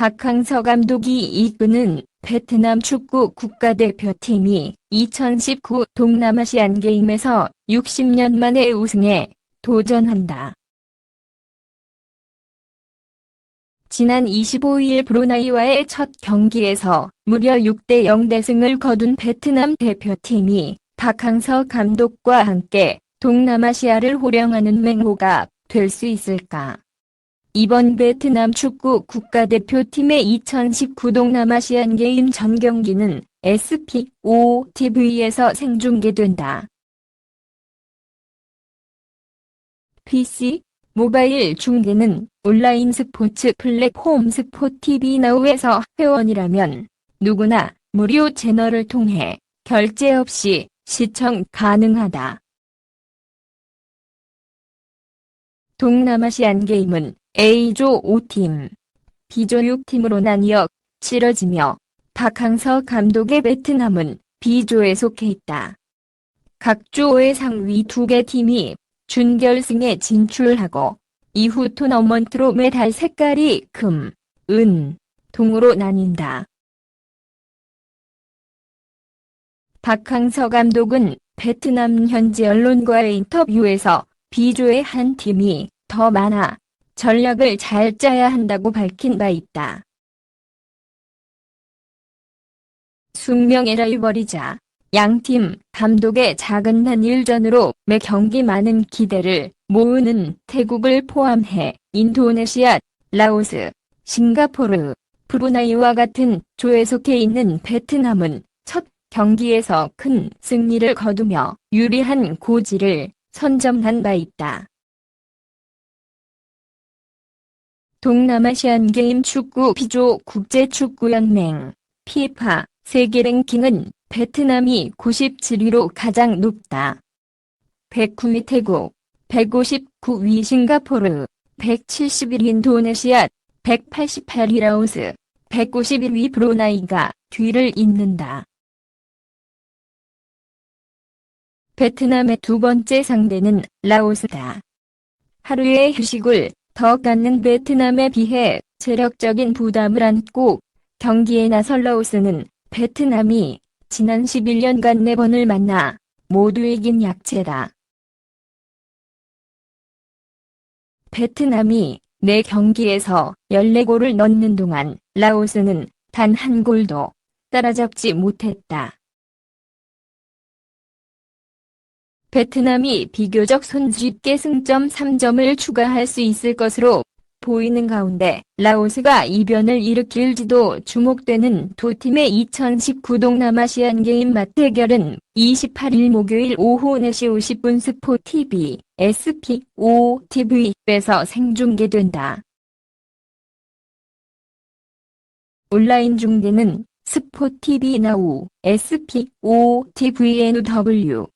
박항서 감독이 이끄는 베트남 축구 국가대표팀이 2019 동남아시안 게임에서 60년 만에 우승에 도전한다. 지난 25일 브루나이와의 첫 경기에서 무려 6대 0 대승을 거둔 베트남 대표팀이 박항서 감독과 함께 동남아시아를 호령하는 맹호가 될 수 있을까? 이번 베트남 축구 국가대표팀의 2019 동남아시안 게임 전 경기는 SPO-TV에서 생중계된다. PC, 모바일 중계는 온라인 스포츠 플랫폼 스포티비 나우에서 회원이라면 누구나 무료 채널을 통해 결제 없이 시청 가능하다. 동남아시안 게임은 A조 5팀, B조 6팀으로 나뉘어 치러지며 박항서 감독의 베트남은 B조에 속해 있다. 각 조의 상위 두 개 팀이 준결승에 진출하고 이후 토너먼트로 메달 색깔이 금, 은, 동으로 나뉜다. 박항서 감독은 베트남 현지 언론과의 인터뷰에서 B조의 한 팀이 더 많아 전략을 잘 짜야 한다고 밝힌 바 있다. 숙명의 라이벌이자 양팀 감독의 작은 한일전으로 매 경기 많은 기대를 모으는 태국을 포함해 인도네시아, 라오스, 싱가포르, 브루나이와 같은 조에 속해 있는 베트남은 첫 경기에서 큰 승리를 거두며 유리한 고지를 선점한 바 있다. 동남아시안 게임 축구 비조 국제축구연맹 피파 세계 랭킹은 베트남이 97위로 가장 높다. 109위 태국, 159위 싱가포르, 171위 인도네시아, 188위 라오스, 191위 브로나이가 뒤를 잇는다. 베트남의 두 번째 상대는 라오스다. 하루의 휴식을 더 갖는 베트남에 비해 체력적인 부담을 안고 경기에 나설 라오스는 베트남이 지난 11년간 4번을 만나 모두 이긴 약체다. 베트남이 4경기에서 14골을 넣는 동안 라오스는 단 한 골도 따라잡지 못했다. 베트남이 비교적 손쉽게 승점 3점을 추가할 수 있을 것으로 보이는 가운데 라오스가 이변을 일으킬지도 주목되는 두 팀의 2019 동남아시안 게임 맞대결은 28일 목요일 오후 4시 50분 스포TV, SPO-TV에서 생중계된다. 온라인 중계는 스포TV 나우, SPO-TVNW,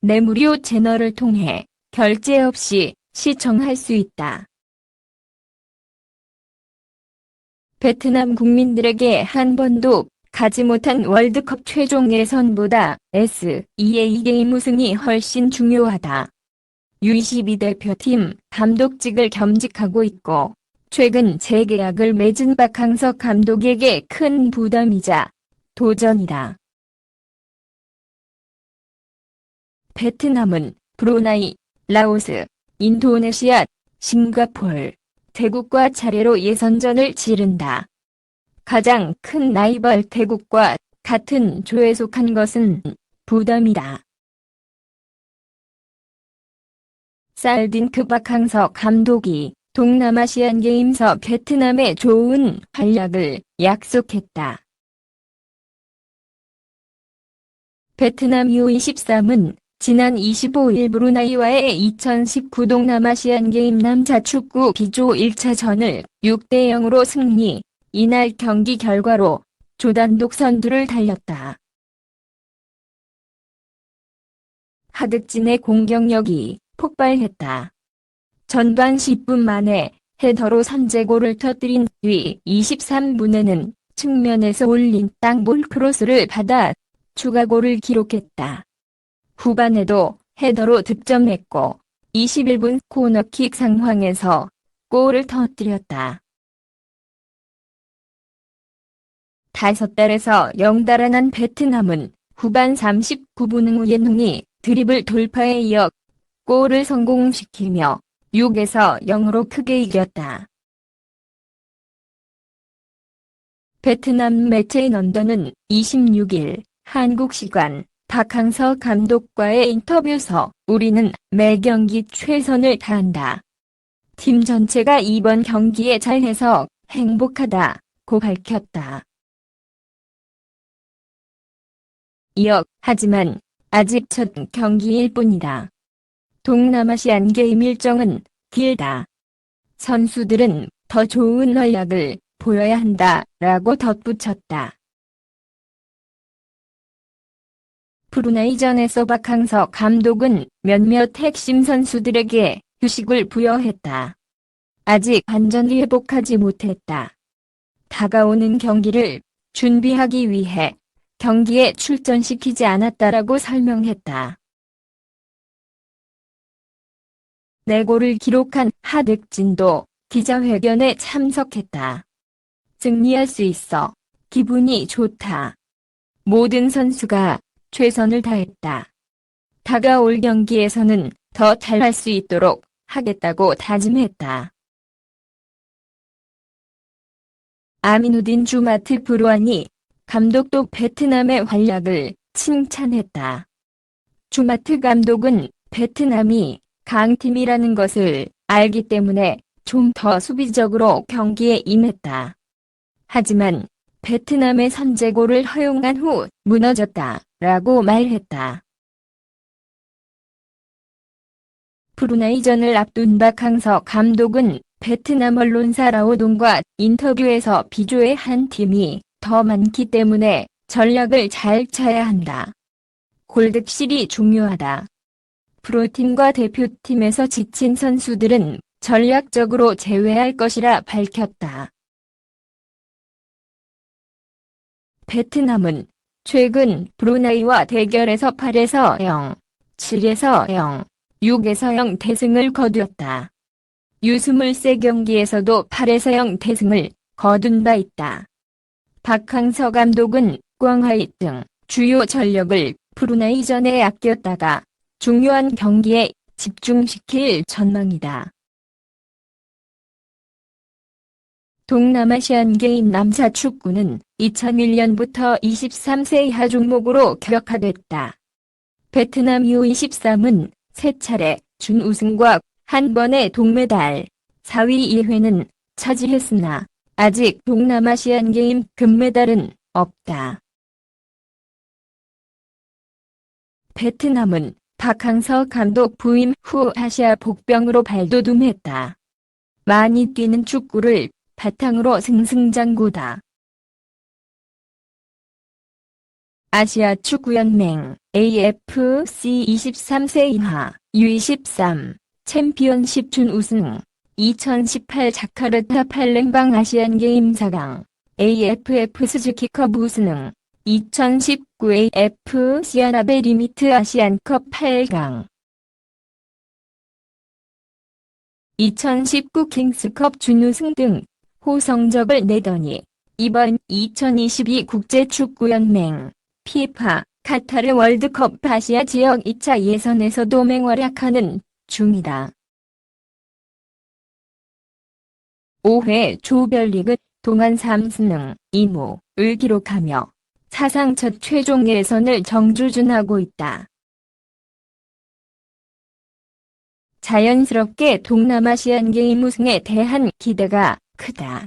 내 무료 채널을 통해 결제 없이 시청할 수 있다. 베트남 국민들에게 한 번도 가지 못한 월드컵 최종 예선보다 SEA 게임 우승이 훨씬 중요하다. U22 대표팀 감독직을 겸직하고 있고 최근 재계약을 맺은 박항석 감독에게 큰 부담이자 도전이다. 베트남은 브루나이, 라오스, 인도네시아, 싱가폴, 태국과 차례로 예선전을 치른다. 가장 큰 라이벌 태국과 같은 조에 속한 것은 부담이다. 살딘 크 박항서 감독이 동남아시안 게임서 베트남의 좋은 활약을 약속했다. 베트남 U23은 지난 25일 브루나이와의 2019 동남아시안 게임 남자 축구 B조 1차전을 6대 0으로 승리, 이날 경기 결과로 조단독 선두를 달렸다. 하득진의 공격력이 폭발했다. 전반 10분 만에 헤더로 선제골을 터뜨린 뒤 23분에는 측면에서 올린 땅볼 크로스를 받아 추가골을 기록했다. 후반에도 헤더로 득점했고 21분 코너킥 상황에서 골을 터뜨렸다. 5달에서 0달아난 베트남은 후반 39분 우옌웅이 드립을 돌파에 이어 골을 성공시키며 6에서 0으로 크게 이겼다. 베트남 매체 런던은 26일 한국 시간 박항서 감독과의 인터뷰서 우리는 매 경기 최선을 다한다. 팀 전체가 이번 경기에 잘해서 행복하다 고 밝혔다. 이어 하지만 아직 첫 경기일 뿐이다. 동남아시안 게임 일정은 길다. 선수들은 더 좋은 전략을 보여야 한다 라고 덧붙였다. 브루나이전에서 박항서 감독은 몇몇 핵심 선수들에게 휴식을 부여했다. 아직 완전히 회복하지 못했다. 다가오는 경기를 준비하기 위해 경기에 출전시키지 않았다라고 설명했다. 내골을 기록한 하득진도 기자회견에 참석했다. 승리할 수 있어 기분이 좋다. 모든 선수가 최선을 다했다. 다가올 경기에서는 더 잘할 수 있도록 하겠다고 다짐했다. 아미누딘 주마트 브루안이 감독도 베트남의 활약을 칭찬했다. 주마트 감독은 베트남이 강팀이라는 것을 알기 때문에 좀 더 수비적으로 경기에 임했다. 하지만 베트남의 선제골을 허용한 후 무너졌다 라고 말했다. 브루나이전을 앞둔 박항서 감독은 베트남 언론사 라오동과 인터뷰에서 비조의 한 팀이 더 많기 때문에 전략을 잘 짜야 한다. 골득실이 중요하다. 프로팀과 대표팀에서 지친 선수들은 전략적으로 제외할 것이라 밝혔다. 베트남은 최근 브루나이와 대결에서 8에서 0, 7에서 0, 6에서 0 대승을 거두었다. 유23 경기에서도 8에서 0 대승을 거둔 바 있다. 박항서 감독은 꽝하이 등 주요 전력을 브루나이 전에 아꼈다가 중요한 경기에 집중시킬 전망이다. 동남아시안 게임 남자 축구는 2001년부터 23세 이하 종목으로 격화됐다. 베트남 U23은 세 차례 준우승과 한 번의 동메달, 4위 2회는 차지했으나 아직 동남아시안 게임 금메달은 없다. 베트남은 박항서 감독 부임 후 아시아 복병으로 발돋움했다. 많이 뛰는 축구를 바탕으로 승승장구다. 아시아 축구연맹 AFC 23세 이하 U23 챔피언십 준우승 2018 자카르타 팔렘방 아시안게임 4강 AFF 스즈키컵 우승 2019 AFC 아나베 리미트 아시안컵 8강 2019 킹스컵 준우승 등 호성적을 내더니 이번 2022 국제축구연맹 피파 카타르 월드컵 아시아 지역 2차 예선에서도 맹활약하는 중이다. 5회 조별리그 동안 3승 2무를 기록하며 사상 첫 최종 예선을 정주준하고 있다. 자연스럽게 동남아시안 게임 우승에 대한 기대가 크다.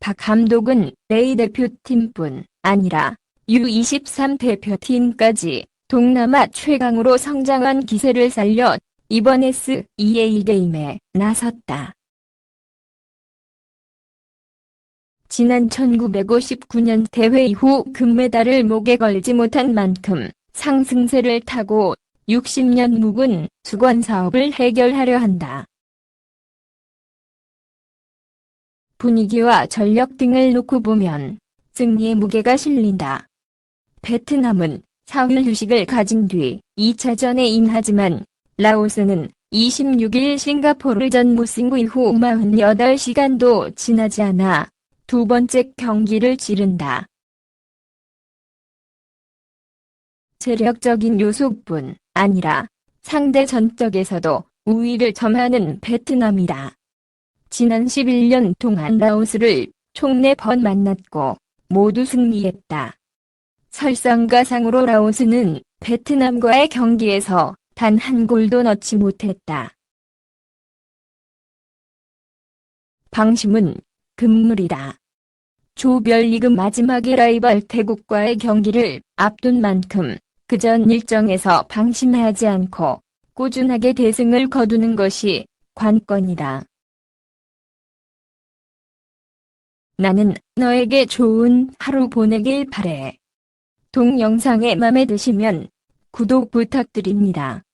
박 감독은 레이 대표팀뿐 아니라 U23 대표팀까지 동남아 최강으로 성장한 기세를 살려 이번 SEA 게임에 나섰다. 지난 1959년 대회 이후 금메달을 목에 걸지 못한 만큼 상승세를 타고 60년 묵은 수건 사업을 해결하려 한다. 분위기와 전력 등을 놓고 보면 승리의 무게가 실린다. 베트남은 사흘 휴식을 가진 뒤 2차전에 임하지만 라오스는 26일 싱가포르전 무승부 이후 48시간도 지나지 않아 두 번째 경기를 치른다. 체력적인 요소뿐 아니라 상대 전적에서도 우위를 점하는 베트남이다. 지난 11년 동안 라오스를 총 4번 만났고 모두 승리했다. 설상가상으로 라오스는 베트남과의 경기에서 단 한 골도 넣지 못했다. 방심은 금물이다. 조별리그 마지막에 라이벌 태국과의 경기를 앞둔 만큼 그 전 일정에서 방심하지 않고 꾸준하게 대승을 거두는 것이 관건이다. 나는 너에게 좋은 하루 보내길 바래. 동영상에 맘에 드시면 구독 부탁드립니다.